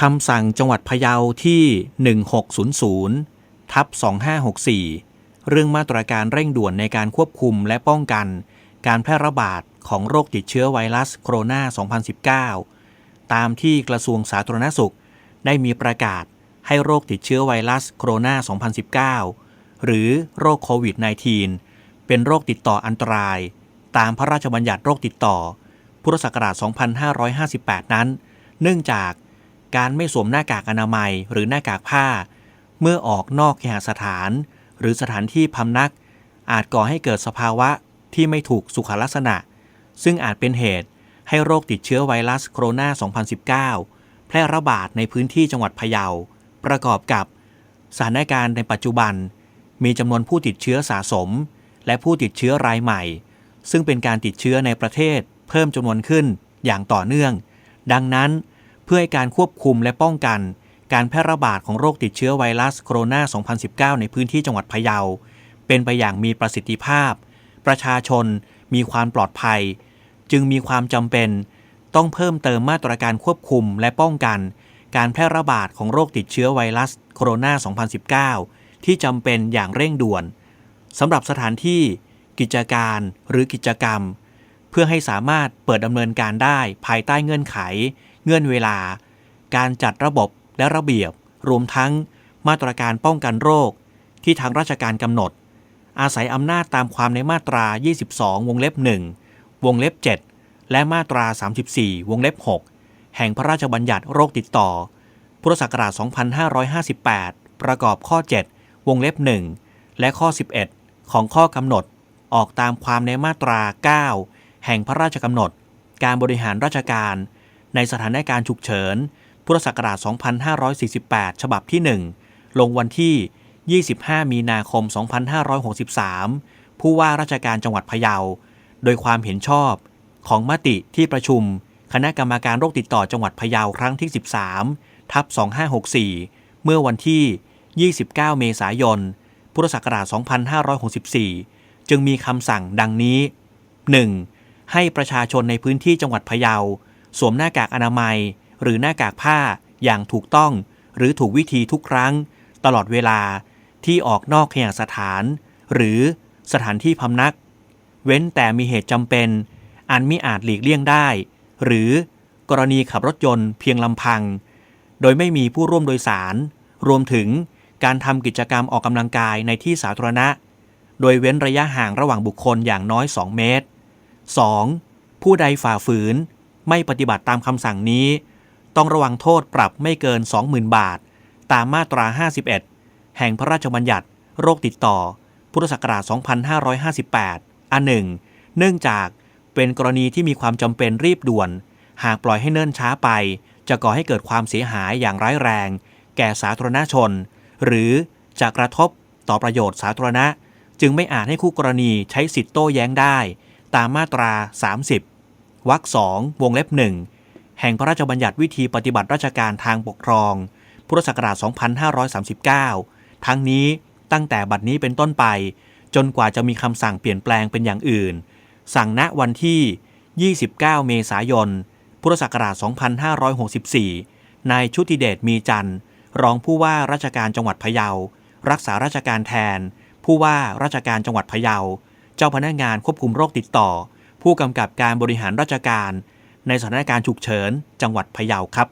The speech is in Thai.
คำสั่งจังหวัดพะเยาที่ 1600ทับ2564 เรื่องมาตรการเร่งด่วนในการควบคุมและป้องกัน การแพร่ระบาดของโรคติดเชื้อไวรัสโคโรนา 2019 ตามที่กระทรวงสาธารณสุข ได้มีประกาศให้โรคติดเชื้อไวรัสโคโรนา 2019 หรือโรคโควิด -19 เป็นโรคติดต่ออันตราย ตามพระราชบัญญัติโรคติดต่อ พุทธศักราช 2558 นั้น เนื่องจาก การไม่สวมหน้ากากอนามัยหรือหน้ากากผ้า เมื่อออกนอกเคหสถาน หรือสถานที่พำนัก อาจก่อให้เกิดสภาวะที่ไม่ถูกสุขลักษณะ ซึ่งอาจเป็นเหตุให้โรคติดเชื้อไวรัสโคโรนา 2019 แพร่ระบาดในพื้นที่จังหวัดพะเยา ประกอบกับสถานการณ์ในปัจจุบัน มีจำนวนผู้ติดเชื้อสะสม และผู้ติดเชื้อรายใหม่ ซึ่งเป็นการติดเชื้อในประเทศ เพิ่มจำนวนขึ้นอย่างต่อเนื่อง ดังนั้น พื่อให้การควบคุมและป้องกัน การแพร่ระบาดของโรคติดเชื้อไวรัสโคโรนา 2019 ในพื้นที่จังหวัดพะเยา เป็นไปอย่างมีประสิทธิภาพ ประชาชนมีความปลอดภัย จึงมีความจำเป็น ต้องเพิ่มเติมมาตรการควบคุมและป้องกัน การแพร่ระบาดของโรคติดเชื้อไวรัสโคโรนา 2019 ที่จำเป็นอย่างเร่งด่วนสำหรับสถานที่ กิจการหรือกิจกรรม เพื่อให้สามารถเปิดดำเนินการได้ภายใต้เงื่อนไข เงื่อนเวลา การจัดระบบและระเบียบ รวมทั้งมาตรการป้องกันโรค ที่ทางราชการกำหนด อาศัยอำนาจตามความในมาตรา 22 วงเล็บ 1 วงเล็บ 7 และมาตรา 34 วงเล็บ 6 แห่งพระราชบัญญัติโรคติดต่อ พุทธศักราช 2558 ประกอบข้อ 7 วงเล็บ 1 และข้อ 11 ของข้อกำหนด ออกตามความในมาตรา 9 แห่งพระราชกำหนด การบริหารราชการ ในสถานการณ์ฉุกเฉิน พุทธศักราช 2548 ฉบับที่ 1 ลงวันที่ 25 มีนาคม 2563 ผู้ว่าราชการจังหวัดพะเยา โดยความเห็นชอบของมติที่ประชุม คณะกรรมการโรคติดต่อจังหวัดพะเยาครั้งที่ 13 ทับ 2564 เมื่อวันที่ 29 เมษายน พุทธศักราช 2564 จึงมีคำสั่งดังนี้ 1. ให้ประชาชนในพื้นที่จังหวัดพะเยา สวมหน้ากากอนามัย หรือหน้ากากผ้าอย่างถูกต้อง หรือถูกวิธีทุกครั้ง ตลอดเวลาที่ออกนอกเคหสถาน หรือสถานที่พำนัก เว้นแต่มีเหตุจำเป็น อันมิอาจหลีกเลี่ยงได้ หรือกรณีขับรถยนต์เพียงลำพัง โดยไม่มีผู้ร่วมโดยสาร รวมถึงการทำกิจกรรมออกกำลังกายในที่สาธารณะ โดยเว้นระยะห่างระหว่างบุคคลอย่างน้อย 2 เมตร 2. ผู้ใดฝ่าฝืน ไม่ปฏิบัติตามคำสั่งนี้ ต้องระวังโทษปรับไม่เกิน 20,000 บาท ตามมาตรา 51 แห่งพระราชบัญญัติ โรคติดต่อ พุทธศักราช 2558 อันหนึ่ง เนื่องจากเป็นกรณีที่มีความจำเป็นรีบด่วน หากปล่อยให้เนิ่นช้าไป จะก่อให้เกิดความเสียหายอย่างร้ายแรง แก่สาธารณชน หรือจะกระทบต่อประโยชน์สาธารณะ จึงไม่อาจให้คู่กรณีใช้สิทธิโต้แย้งได้ ตามมาตรา 30 วรรคสองวงเล็บหนึ่งแห่งพระราชบัญญัติวิธีปฏิบัติราชการทางปกครอง พุทธศักราช 2539 ทั้งนี้ตั้งแต่บัดนี้เป็นต้นไป จนกว่าจะมีคำสั่งเปลี่ยนแปลงเป็นอย่างอื่น สั่งณวันที่ 29 เมษายน พุทธศักราช 2564 นายชุติเดชมีจันทร์ รองผู้ว่าราชการจังหวัดพะเยา รักษาราชการแทน ผู้ว่าราชการจังหวัดพะเยา เจ้าพนักงานควบคุมโรคติดต่อ ผู้กำกับการบริหารราชการ ในสถานการณ์ฉุกเฉิน จังหวัดพะเยาครับ